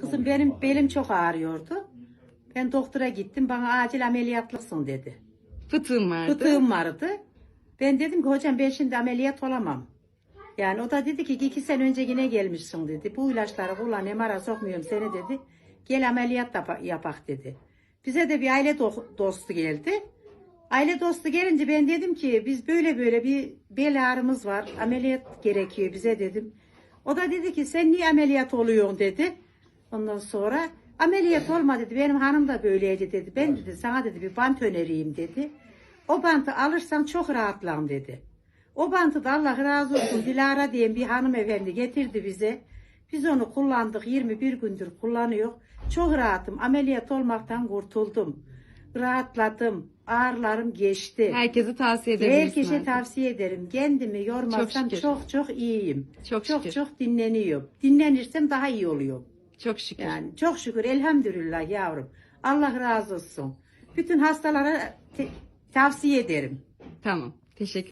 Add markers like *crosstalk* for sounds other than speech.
Kızım benim belim çok ağrıyordu. Ben doktora gittim. Bana acil ameliyatlısın dedi. Fıtığım vardı. Fıtığım vardı. Ben dedim ki hocam ben şimdi ameliyat olamam. Yani o da dedi ki iki sene önce yine gelmişsin dedi. Bu ilaçları kullan MR'a sokmuyorum seni dedi. Gel ameliyat da yapak dedi. Bize de bir aile do- dostu geldi. Aile dostu gelince ben dedim ki biz böyle böyle bir bel ağrımız var. Ameliyat gerekiyor bize dedim. O da dedi ki sen niye ameliyat oluyorsun dedi. Ondan sonra ameliyat olma dedi. Benim hanım da böyleydi dedi. Ben dedi sana dedi bir bant önereyim dedi. O bantı alırsan çok rahatlan dedi. O bantı da Allah razı olsun *laughs* Dilara diye bir hanımefendi getirdi bize. Biz onu kullandık 21 gündür kullanıyor. Çok rahatım. Ameliyat olmaktan kurtuldum. Rahatladım. Ağrılarım geçti. Herkese tavsiye edebilirsin. Herkese artık. tavsiye ederim. Kendimi yormazsam şükür. çok çok, iyiyim. Çok çok, şükür. çok dinleniyorum. Dinlenirsem daha iyi oluyor. Çok şükür. Yani çok şükür elhamdülillah yavrum. Allah razı olsun. Bütün hastalara te- tavsiye ederim. Tamam. Teşekkür